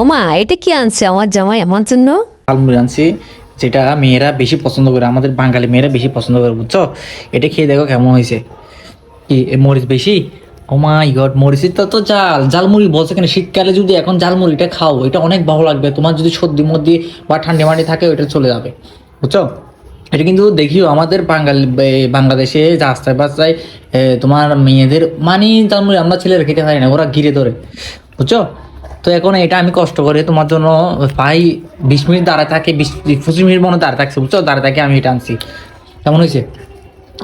ওমা, এটা কি আনছে আমার জামাই? আমার জন্য? ঝালমুড়ি আনছি, যেটা মেয়েরা বেশি পছন্দ করে, আমাদের বাঙালি মেয়েরা বেশি পছন্দ করে, বুঝছ? এটা খেয়ে দেখো কেমন হয়েছে। কি মরিচ বেশি? ও মাই গড, মরিচের তো তো জাল। জালমুড়ি বলছে কেন? শীতকালে যদি এখন জালমুড়িটা খাও, এটা অনেক ভালো লাগবে। তোমার যদি সর্দি মধ্যে বা ঠান্ডা মান্ডি থাকে ওটা চলে যাবে। বুঝছ? এটা কিন্তু দেখিও আমাদের বাঙালি বাংলাদেশে রাস্তায় বাস্তায় তোমার মেয়েদের মানে জালমুড়ি আমরা ছেলেরা খেতে পারি না, ওরা ঘিরে ধরে। বুঝছ? তো এখন এটা আমি কষ্ট করে তোমার জন্য প্রায় বিশ মিনিট দাঁড়ায় থাকে, বিশ, পঁচিশ মিনিট মনে দাঁড়ায় থাকছে, বুঝছ? দাঁড়ায় থাকে, আমি এটা আনছি। কেমন হয়েছে?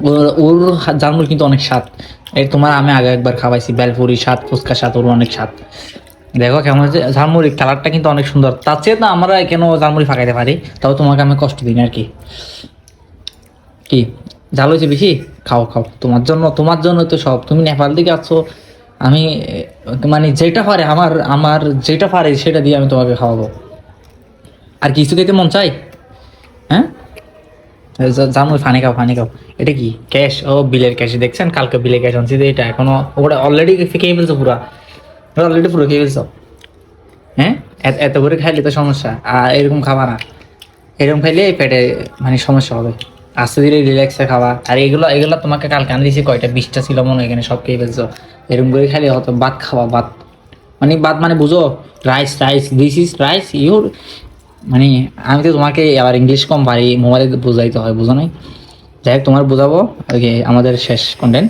ওর ওর কিন্তু অনেক স্বাদ। এই তোমার আমি আগে একবার খাওয়াইছি, বেলপুরি স্বাদ, ফুচকা স্বাদ, ওর অনেক স্বাদ। দেখো কেমন হয়েছে? ঝালমুড়ি কালারটা কিন্তু অনেক সুন্দর। তার চেয়ে না আমরা কেন ঝালমুড়ি ফাঁকাইতে পারি? তাও তোমাকে আমি কষ্ট দিই না আর কি। কি? ঝাল হয়েছে বেশি? খাও খাও। তোমার জন্য তোমার জন্য তো সব। তুমি নেপাল থেকে আসছো আমি মানে যেটা পারে আমার আমার যেটা পারে সেটা দিয়ে আমি তোমাকে খাওয়াবো। আর কিছু খেতে মন চাই হ্যাঁ? জানো ফানি খাও ফানি খাও। এটা কি? ক্যাশ? ও, বিলের ক্যাশ। দেখছেন কালকে বিলের ক্যাশ আনছি এটা। এখনও ওটা অলরেডি খেয়ে ফেলছো পুরা। অলরেডি পুরো খেয়ে ফেলছো। হ্যাঁ? এত- এত করে খাইলে তো সমস্যা। আর এরকম খাবা না। এরকম খাইলে পেটে মানে সমস্যা হবে। আস্তে ধীরে রিল্যাক্সে খাওয়া। আর এগুলো এগুলো তোমাকে কালকে আনি দিয়েছি কয়টা? বিশটা ছিল মনে এখানে, সব খেয়ে ফেলছো। এরকম করে খাইলে হতো ভাত খাওয়া, ভাত। মানে ভাত মানে বুঝো rice rice this is rice your মানে আমি তো তোমাকে আবার ইংলিশ কম পারি মোবাইলে বোঝাইতে হয়, বুঝো নাই? যাই হোক, তোমার বোঝাবো, ওকে, আমাদের শেষ কন্টেন্ট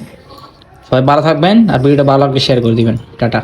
সবাই ভালো থাকবেন, আর ভিডিওটা ভালো লাগলে শেয়ার করে দিবেন। টাটা।